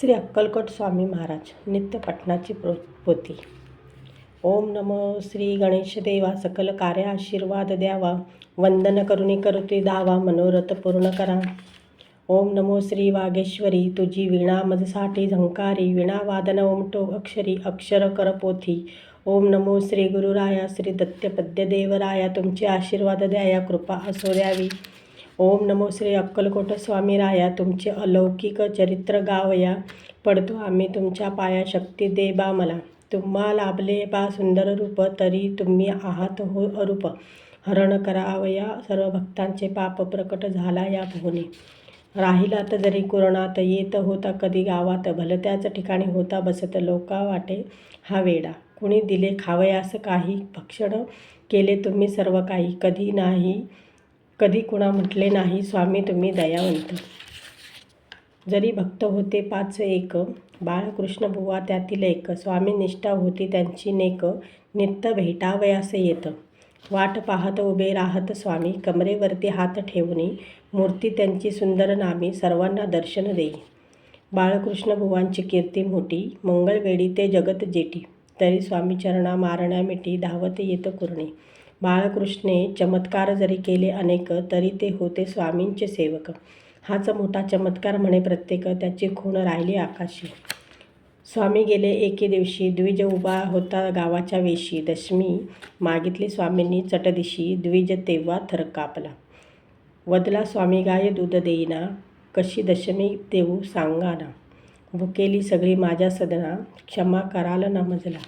श्री अक्कलकोट स्वामी महाराज नित्य पठणाची प्रो पोथी. ओम नमो श्री गणेश देवा सकल कार्य आशीर्वाद द्यावा वंदन करुणी करुती दावा मनोरथ पूर्ण करा. ओम नमो श्री वागेश्वरी तुझी वीणा मजसाठी झंकारी वीणा वादन ओमटो अक्षरी अक्षर कर पोथी. ओम नमो श्री गुरुराया श्री दत्त देवराया तुमचे आशीर्वाद द्याया कृपा असो द्यावी. ओम नमो श्री अक्कलकोट स्वामी राया तुमचे अलौकिक चरित्र गावया पडतो आम्ही तुमच्या पाया शक्ती दे बा मला. तुम्हा लाभले बा सुंदर रूप तरी तुम्ही आहात हो अरूप. हरण करावया सर्व भक्तांचे पाप प्रकट झाला या भूनी राहिला तर जरी कोरोनात येत होता कधी गावात भलत्याच ठिकाणी होता बसत लोका वाटे हा वेडा. कुणी दिले खावयास काही भक्षण केले तुम्ही सर्व काही कधी नाही कधी कुणा म्हटले नाही स्वामी तुम्ही दयावंत जरी भक्त होते पाच एक बाळकृष्ण बुवा त्यातील एक स्वामी निष्ठा होती त्यांची नेक नित्य भेटावयास येतं. वाट पाहत उभे राहत स्वामी कमरेवरती हात ठेवणे मूर्ती त्यांची सुंदर नामी सर्वांना दर्शन देई. बाळकृष्ण बुवांची कीर्ती मोठी मंगळवेळी ते जगत जेटी तरी स्वामी चरणा मारण्या मिठी धावत येत कुरणे. बाळकृष्णे चमत्कार जरी केले अनेक तरी ते होते स्वामींचे सेवक. हाच मोठा चमत्कार म्हणे प्रत्येक त्याची खूण राहिली आकाशी. स्वामी गेले एके दिवशी द्विज उभा होता गावाच्या वेशी. दशमी मागितली स्वामींनी चटदिशी द्विज तेव्हा थर कापला. वदला स्वामी गाय दूध देईना कशी दशमी देऊ सांगा ना भुकेली सगळी माझ्या सदना क्षमा कराल ना मजला.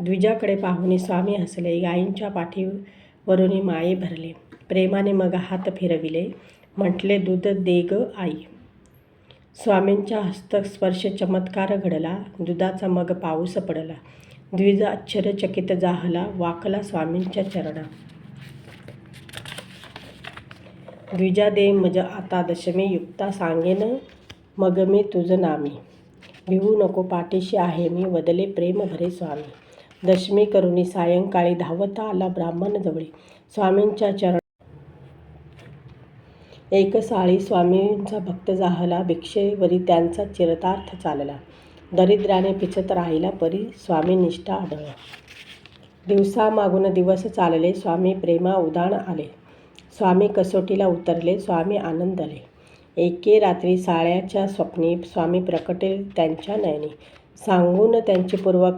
द्विजाकडे पाहुणे स्वामी हसले. गायींच्या पाठीवरून माये भरले. प्रेमाने मग हात फिरविले. म्हटले दूध दे ग आई. स्वामींच्या हस्तस्पर्श चमत्कार घडला. दुधाचा मग पाऊस पडला. द्विज आश्चर्यचकित जाहला वाकला स्वामींच्या चरणा द्विजा दे मज आता दशमी युक्ता सांगेन मग मी तुझं नामी. भिवू नको पाठीशी आहे मी वदले प्रेम भरे स्वामी. दशमी करुणी सायंकाळी धावता आला ब्राह्मणजवळी. स्वामींच्या चरण एक साळी स्वामींचा भक्त जाहला भिक्षेवरी त्यांचा चिरतार्थ चालला. दरिद्राने पिचत राहिला परी स्वामी निष्ठा दिवसामागून दिवस चालले स्वामी प्रेमा उदाण आले. स्वामी कसोटीला उतरले स्वामी आनंदले. एके रात्री साळ्याच्या स्वप्नी स्वामी प्रकटेल त्यांच्या नयनी. सांगून त्यांची पूर्व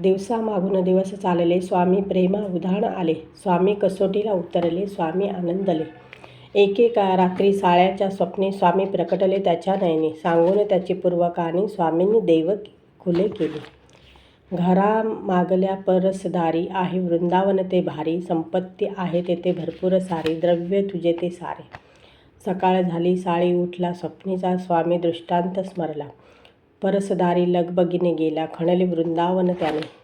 दिवसामागून दिवसा मागून दिवस चालले स्वामी प्रेमा उधाण आले स्वामी कसोटीला उतरले स्वामी आनंदले. एकेका रात्री साळ्याच्या स्वप्ने स्वामी प्रकटले त्याच्या नयने सांगून त्याची पूर्वकाने स्वामींनी देव खुले केले. घरा मागल्या परसदारी आहे वृंदावन ते भारी संपत्ती आहे तेथे भरपूर सारी द्रव्य तुझे ते सारे. सकाळ झाली साळी उठला स्वप्नीचा स्वामी दृष्टांत स्मरला. परसदारी लगबगीने गेला खणले वृंदावन त्याने.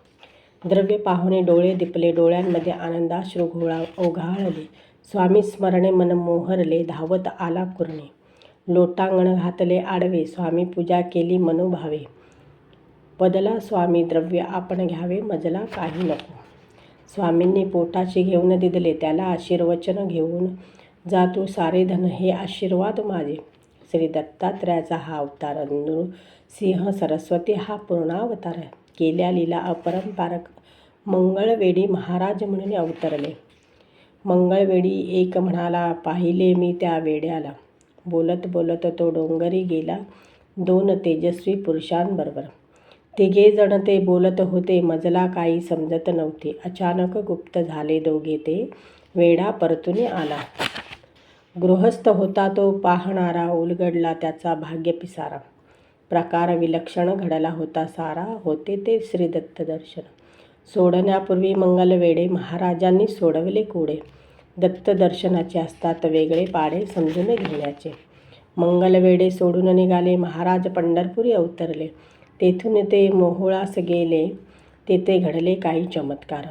द्रव्य पाहुणे डोळे दिपले डोळ्यांमध्ये आनंदाश्रू घोळा ओघाळले. स्वामी स्मरणे मन मोहरले धावत आला कुरणे. लोटांगण घातले आडवे स्वामी पूजा केली मनोभावे. बदला स्वामी द्रव्य आपण घ्यावे मजला काही नको. स्वामींनी पोटाशी घेऊन दिदले त्याला आशीर्वचन घेऊन जा तू सारे धन हे आशीर्वाद माझे. श्री दत्तात्रयाचा हा अवतार सिंह सरस्वती हा पूर्णावतार केल्या लीला अपरंपारक मंगळवेडी महाराज म्हणून अवतरले. मंगळवेडी एक म्हणाला पाहिले मी त्या वेड्याला. बोलत बोलत तो डोंगरी गेला दोन तेजस्वी पुरुषांबरोबर. तिघे जण ते बोलत होते मजला काही समजत नव्हते. अचानक गुप्त झाले दोघे ते. वेडा परतून आला. गृहस्थ होता तो पाहणारा उलगडला त्याचा भाग्य पिसारा प्रकार विलक्षण घडला होता सारा होते ते श्रीदत्त दर्शन. सोडण्यापूर्वी मंगलवेडे महाराजांनी सोडवले कोडे. दत्त दर्शनाचे असतात वेगळे पाडे समजून घेण्याचे. मंगलवेडे सोडून निघाले महाराज पंढरपुरी अवतरले. तेथून ते मोहोळास गेले तेथे घडले काही चमत्कार.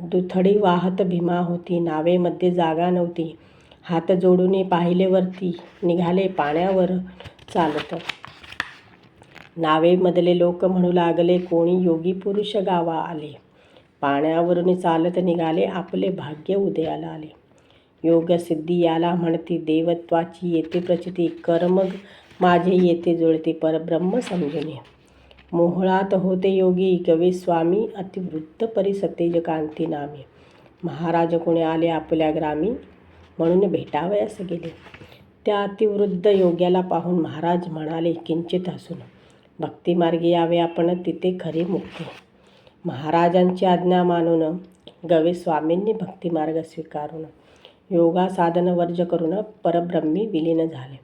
दुथडी वाहत भीमा होती नावेमध्ये जागा नव्हती. हात जोडून पाहिले वरती निघाले पाण्यावर चालत. नावेमधले लोक म्हणू लागले कोणी योगी पुरुष गावा आले. पाण्यावरून चालत निघाले आपले भाग्य उदयाला आले. योगसिद्धी याला म्हणती देवत्वाची येते प्रचिती कर्म माझे येते जुळते परब्रह्म समजून मोहळात होते योगी कवी स्वामी अतिवृत्त परिसतेज कांती नामे. महाराज कोणी आले आपल्या ग्रामी म्हणून भेटावयास गेले. त्या अतिवृद्ध योग्याला पाहून महाराज म्हणाले किंचित हसून. भक्तिमार्गी यावे आपण तिथे खरी मुक्ती. महाराजांची आज्ञा मानून गवे स्वामींनी भक्तिमार्ग स्वीकारून योगा साधन वर्ज करून परब्रह्मी विलीन झाले.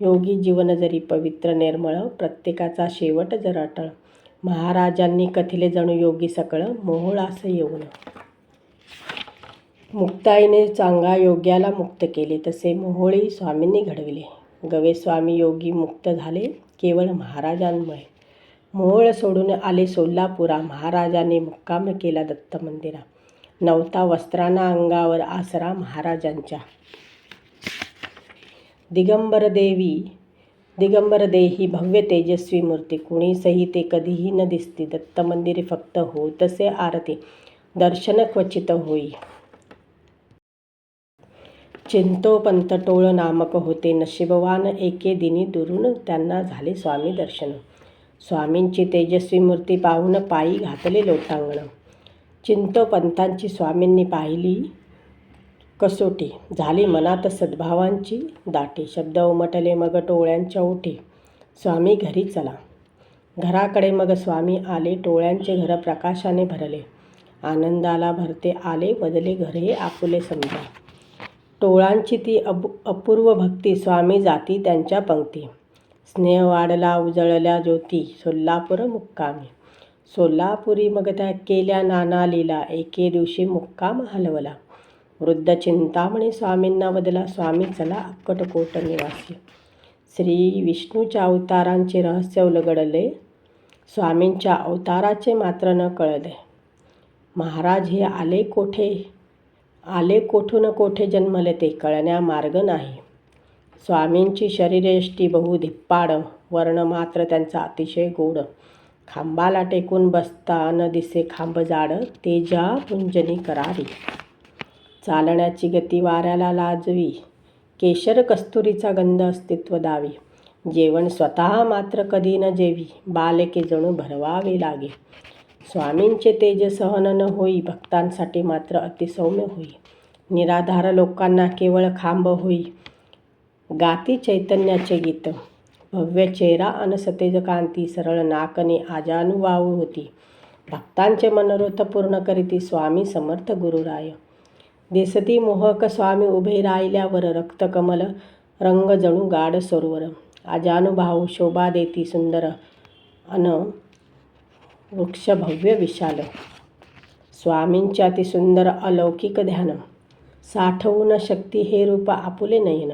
योगी जीवन जरी पवित्र निर्मळ प्रत्येकाचा शेवट जर अटळ महाराजांनी कथिले जणू योगी सकळ मोहोळास येऊन मुक्ताईने चांगा योग्याला मुक्त केले तसे मोहोळी स्वामींनी घडविले. गवे स्वामी योगी मुक्त झाले केवळ महाराजांमुळे. मोहोळ सोडून आले सोलापुरा महाराजाने मुक्काम केला दत्त मंदिरा नवता वस्त्रांना अंगावर आसरा महाराजांच्या. दिगंबर देवी दिगंबर देही भव्य तेजस्वी मूर्ती. कुणी सहिते कधीही न दिसती. दत्त मंदिरे फक्त हो तसे आरती. दर्शन क्वचित होई. चिंतोपंत टोळ नामक होते. नशिबवान एके दिनी दुरून त्यांना झाले स्वामी दर्शन. स्वामींची तेजस्वी मूर्ती पाहून पायी घातले लोटांगण. चिंतोपंतांची स्वामींनी पाहिली कसोटी. झाली मनात सद्भावांची दाटी. शब्द उमटले मग टोळ्यांच्या ओठी स्वामी घरी चला. घराकडे मग स्वामी आले. टोळ्यांचे घर प्रकाशाने भरले. आनंदाला भरते आले. बदले घरे आपुले समजा. टोळांची ती अप अपूर्व भक्ती स्वामी जाती त्यांच्या पंक्ती. स्नेह वाढला उजळल्या ज्योती सोलापूर मुक्कामी. सोलापुरी मग त्या केल्या नाना लीला एके दिवशी मुक्काम हलवला. वृद्ध चिंतामणी स्वामींना बदला स्वामी चला अक्कटकोट निवासी. श्री विष्णूच्या अवतारांचे रहस्य उलगडले स्वामींच्या अवताराचे मात्र न कळले. महाराज हे आले कोठे? आले कोठून कोठे जन्मले ते कळण्या मार्ग नाही. स्वामींची शरीरेष्टी बहु धिप्पाड वर्ण मात्र त्यांचा अतिशय गोड. खांबाला टेकून बसता न दिसे खांब जाड तेजा पुंजनी करारी. चालण्याची गती वाऱ्याला लाजवी केशर कस्तुरीचा गंध अस्तित्व दावी. जेवण स्वतः मात्र कधी न जेवी बालके जणू भरवावे लागे. स्वामींचे तेज सहन न होई भक्तांसाठी मात्र अतिसौम्य होई. निराधार लोकांना केवळ खांब होई. गाती चैतन्याचे गीत. भव्य चेहरा अनसतेज कांती सरळ नाकने आजानुभाव होती. भक्तांचे मनोरथ पूर्ण करीती स्वामी समर्थ गुरुराय. दिसती मोहक स्वामी उभे राहिल्यावर रक्तकमल रंग जणू गाढ सरोवर. आजानुभाव शोभा देती सुंदर अन वृक्ष भव्य विशाल. ती अतिसुंदर अलौकिक ध्यान. साठवून शक्ती हे रूप आपुले नयन.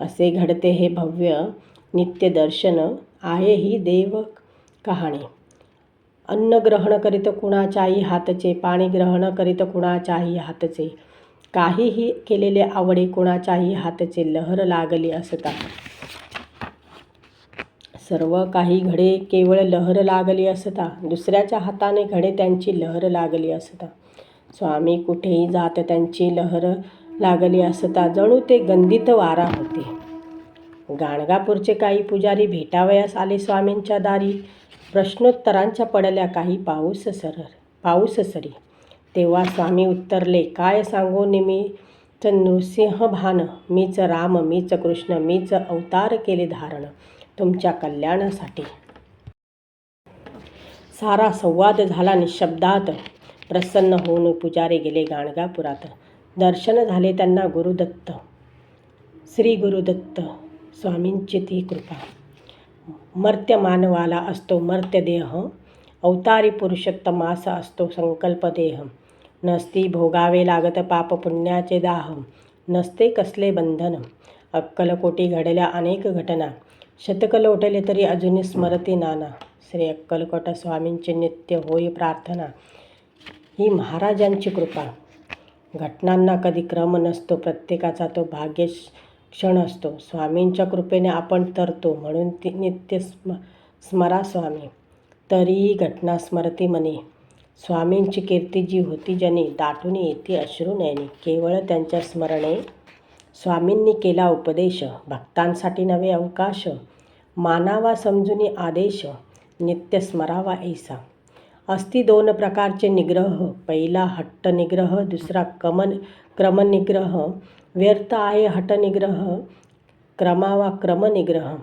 असे घडते हे भव्य नित्य दर्शन आहे ही देव कहाणी. अन्न ग्रहण करीत कुणाच्याही हातचे पाणी ग्रहण करीत कुणाच्याही हातचे. काहीही केलेले आवडे कुणाच्याही हातचे लहर लागली असता. सर्व काही घडे केवळ लहर लागली असता दुसऱ्याच्या हाताने घडे त्यांची लहर लागली असता. स्वामी कुठेही जात त्यांची लहर लागली असता जणू ते गंधित वारा होते. गाणगापूरचे काही पुजारी भेटावयास आले स्वामींच्या दारी. प्रश्नोत्तरांच्या पडल्या काही पाऊस सर पाऊस सरी. तेव्हा स्वामी उत्तरले काय सांगू निमीच नृसिंह भान मीच राम मीच कृष्ण मीच अवतार केले धारण. तुमच्या कल्याणासाठी. सारा संवाद झाला निशब्दात. प्रसन्न होऊन पुजारी गेले गाणगापुरात. दर्शन झाले त्यांना गुरुदत्त. श्री गुरुदत्त स्वामींची ती कृपा. मर्त्य मानवाला असतो मर्त्य देह अवतारी पुरुषोत्तमास असतो संकल्प देह नसती भोगावे लागत पाप पुण्याचे दाह. नसते कसले बंधन. अक्कलकोटी घडल्या अनेक घटना. शतक लोटले तरी अजूनही स्मरती नाना. श्री अक्कलकोट स्वामींचे नित्य होई प्रार्थना. ही महाराजांची कृपा. घटनांना कधी क्रम नसतो प्रत्येकाचा तो भाग्य क्षण असतो. स्वामींच्या कृपेने आपण तरतो म्हणून ती नित्य स्म स्मरा स्वामी. तरीही घटना स्मरती म्हणे. स्वामींची कीर्ती जी होती ज्यांनी दाटून येते अश्रू नयनी केवळ त्यांच्या स्मरणे स्वामींनी केला उपदेश भक्तांसाठी नवे अवकाश. मानावा समजुनी आदेश नित्य स्मरावा ऐसा. असती दोन प्रकारचे निग्रह पहिला हट्ट निग्रह दुसरा कमन क्रमनिग्रह. व्यर्थ आहे हटनिग्रह क्रमावा क्रमनिग्रह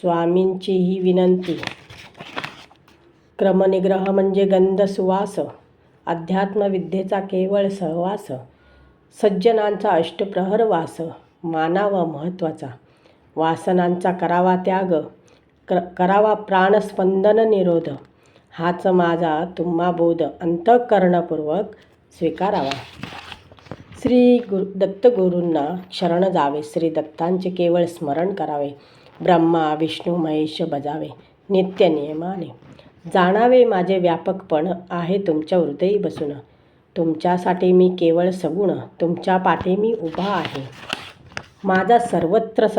स्वामींची ही विनंती. क्रमनिग्रह म्हणजे गंध सुवास. अध्यात्मविद्येचा केवळ सहवास. सज्जनांचा अष्टप्रहर वास मानावा महत्त्वाचा. वासनांचा करावा त्याग क्र करावा प्राणस्पंदन निरोध. हाच माझा तुम्हा बोध अंतःकरणपूर्वक स्वीकारावा. श्री गुरु दत्तगुरूंना शरण जावे. श्री दत्तांचे केवळ स्मरण करावे. ब्रह्मा विष्णू महेश बजावे. नित्य नियमाने जाणावे माझे व्यापकपण आहे तुमच्या हृदयी बसून. तुमच्यासाठी मी केवळ सगुण तुमच्या पाठी मी उभा आहे. माझा सर्वत्र स